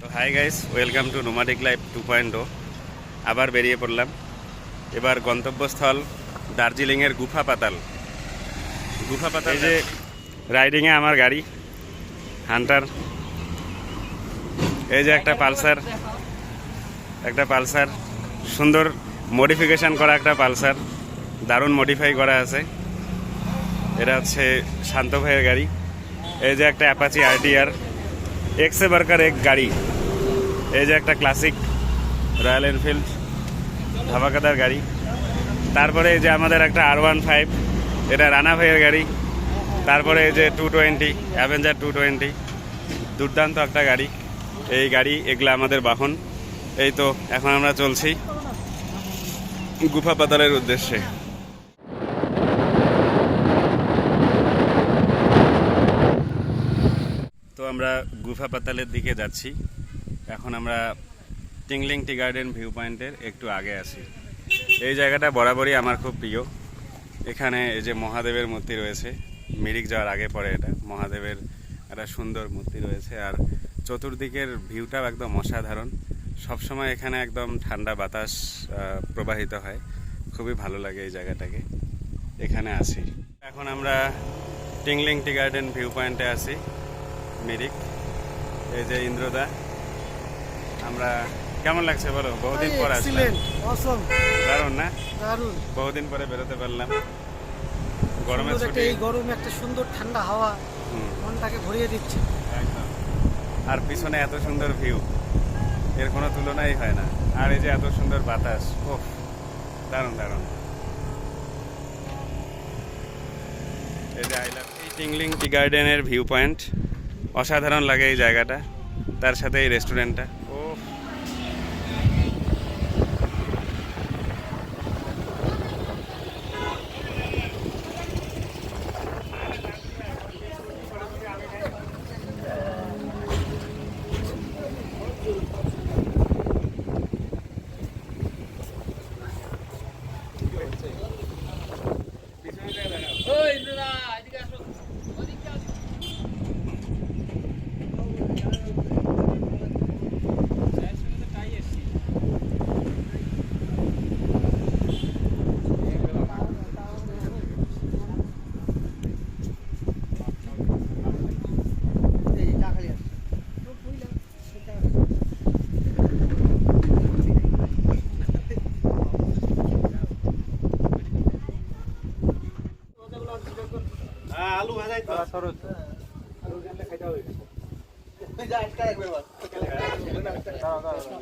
তো hi guys welcome to nomadic life two point আবার বেরিয়ে পড়লাম। এবার গন্তব্যস্থল দার্জিলিংয়ের গুফা পাতাল। গুফা পাতাল যে রাইডিংয়ে আমার গাড়ি হান্টার। এই যে একটা পালসার একটা পালসার। সুন্দর মডিফিকেশান করা একটা পালসার। দারুণ মডিফাই করা আছে। এটা হচ্ছে শান্ত ভাইয়ের গাড়ি। এই যে একটা অ্যাপাচি আরটিআর এক্সে বার্কার এক গাড়ি। এই যে একটা ক্লাসিক রয়্যাল এনফিল্ড ধামাকাদার গাড়ি। তারপরে এই যে আমাদের একটা আর ওয়ান ফাইভ এটা রানা ভাইয়ের গাড়ি। তারপরে এই যে two twenty Avenger two twenty দুর্দান্ত একটা গাড়ি। এই গাড়ি, এগুলো আমাদের বাহন। এই তো, এখন আমরা চলছি গুফা পাতালের উদ্দেশ্যে। আমরা গুফা পাতালের দিকে যাচ্ছি। এখন আমরা টিংলিং টি গার্ডেন ভিউ পয়েন্টের একটু আগে আছি। এই জায়গাটা বরাবরই আমার খুব প্রিয়। এখানে এই যে মহাদেবের মূর্তি রয়েছে, মিরিক যাওয়ার আগে পরে এটা। মহাদেবের একটা সুন্দর মূর্তি রয়েছে আর চতুর্দিকের ভিউটাও একদম অসাধারণ। সবসময় এখানে একদম ঠান্ডা বাতাস প্রবাহিত হয়। খুবই ভালো লাগে এই জায়গাটাকে। এখানে আসি এখন আমরা টিংলিং টি গার্ডেন ভিউ পয়েন্টে আছি। মিরিক। এই যে ইন্দ্রদা আমরা কেমন লাগছে বলো? বহুদিন পর আসলাম। দারুণ না? দারুণ। বহুদিন পরে বেরোতে পারলাম। গরমের ছুটি। এই গরমে একটা সুন্দর ঠান্ডা হাওয়া মনটাকে ভরিয়ে দিচ্ছে। একদম। আর পিছনে এত সুন্দর ভিউ এর কোনো তুলনাই হয় না। আর এই যে এত সুন্দর বাতাস ও দারুণ দারুণ। এই যে আইলাম এই টিংলিং টি গার্ডেনের ভিউ পয়েন্ট। অসাধারণ লাগে এই জায়গাটা তার সাথে এই রেস্টুরেন্টটা ও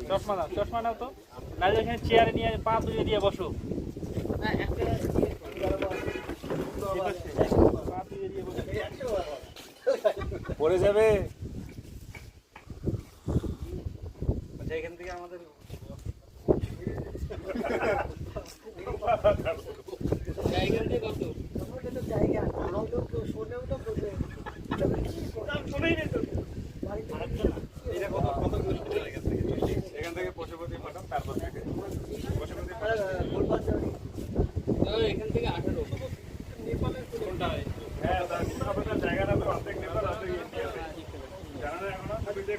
চশমা নাও চশমা নাও তো। নাহলে এখানে চেয়ারে নিয়ে পা তুলে দিয়ে বসো। পা তুলে দিয়ে বসো। পড়ে যাবে। এখান থেকে আমাদের এখান থেকে পশুপতি ফটো তারপর থেকে পশুপতি এখান থেকে আঠারো হ্যাঁ তার আপনার জায়গাটা তো অর্ধেক নেপাল অর্ধেক ইন্ডিয়া জানা না এখনও তুমি যে ঘরে সুপা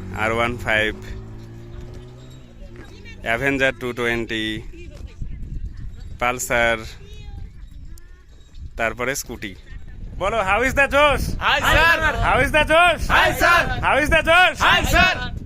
আর one five Avenger two twenty Pulsar তারপরে স্কুটি বলো how is the josh. How is the josh. How is the josh Hi, sir.